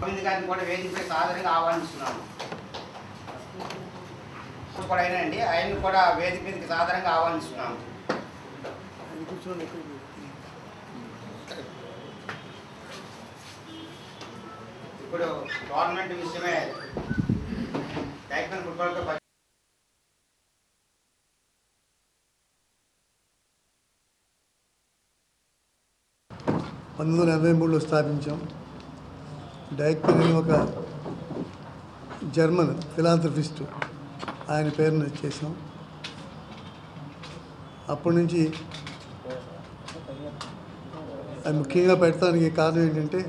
గోవింద్ గారిని కూడా వేదికపై సాధారణంగా ఆహ్వానిస్తున్నాము. కూడా అయినండి ఆయన్ని కూడా వేదిక మీదకి సాధారణంగా ఆహ్వానిస్తున్నాము. ఇప్పుడు గవర్నమెంట్ విషయమే టైకన్ ఫుట్బాల్తో పంతొమ్మిది వందల ఎనభై మూడులో స్థాపించాం. డైక్ అని ఒక జర్మన్ ఫిలాంథ్రఫిస్ట్ ఆయన పేరును చేసాం అప్పటి నుంచి అది ముఖ్యంగా పెట్టడానికి కారణం ఏంటంటే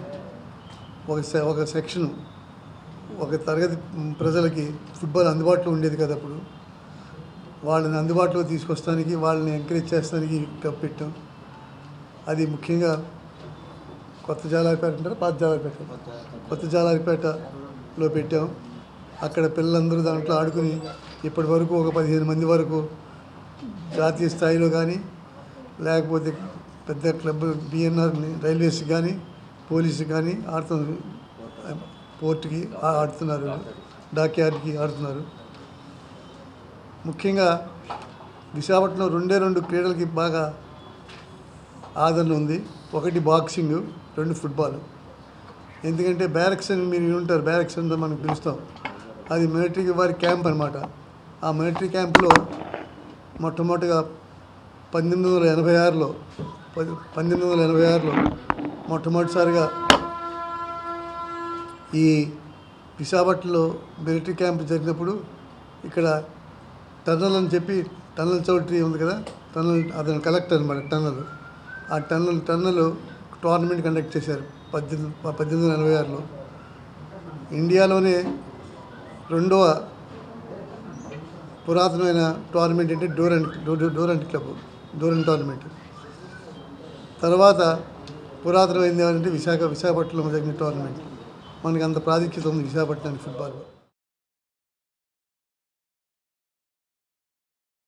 ఒక సె ఒక సెక్షన్ ఒక తరగతి ప్రజలకి ఫుట్బాల్ అందుబాటులో ఉండేది కదా అప్పుడు. వాళ్ళని అందుబాటులో తీసుకొస్తానికి వాళ్ళని ఎంకరేజ్ చేస్తానికి కప్పెట్టాం అది ముఖ్యంగా కొత్త జాలారిపేట అంటారు? పాత జాలారిపేట కొత్త జాలారిపేటలో పెట్టాం. అక్కడ పిల్లలందరూ దాంట్లో ఆడుకుని ఇప్పటి వరకు ఒక పదిహేను మంది వరకు జాతీయ స్థాయిలో కానీ లేకపోతే పెద్ద క్లబ్ బిఎన్ఆర్ రైల్వేస్ కానీ పోలీసు కానీ ఆడుతున్నారు పోర్టుకి ఆడుతున్నారు. డాక్యార్డ్కి ఆడుతున్నారు. ముఖ్యంగా విశాఖపట్నం రెండే రెండు క్రీడలకి బాగా ఆదరణ ఉంది. ఒకటి బాక్సింగ్ రెండు ఫుట్బాల్. ఎందుకంటే బ్యారక్స్ అని మీరు ఉంటారు బ్యారక్స్ అంతా మనం పిలుస్తాం. అది మిలిటరీ వారి క్యాంప్ అనమాట ఆ మిలిటరీ క్యాంప్లో మొట్టమొదటిగా పంతొమ్మిది వందల ఎనభై ఆరులో పది పంతొమ్మిది వందల ఎనభై ఆరులో మొట్టమొదటిసారిగా ఈ విశాఖపట్నంలో మిలిటరీ క్యాంప్ జరిగినప్పుడు ఇక్కడ టన్నల్ అని చెప్పి టన్నల్ చౌటరీ ఉంది కదా టన్నల్ అతను కలెక్టర్ అనమాట టన్నల్. ఆ టన్నులు టన్నులు టోర్నమెంట్ కండక్ట్ చేశారు పద్దెనిమిది పద్దెనిమిది వందల ఎనభై ఆరులో. ఇండియాలోనే రెండవ పురాతనమైన టోర్నమెంట్ అంటే డోరెంట్ డోరెంట్ క్లబ్ డోరెంట్ టోర్నమెంట్. తర్వాత పురాతనమైంది ఏమంటే విశాఖ విశాఖపట్నంలో జరిగిన టోర్నమెంట్. మనకి అంత ప్రాముఖ్యత ఉంది విశాఖపట్నానికి ఫుట్బాల్లో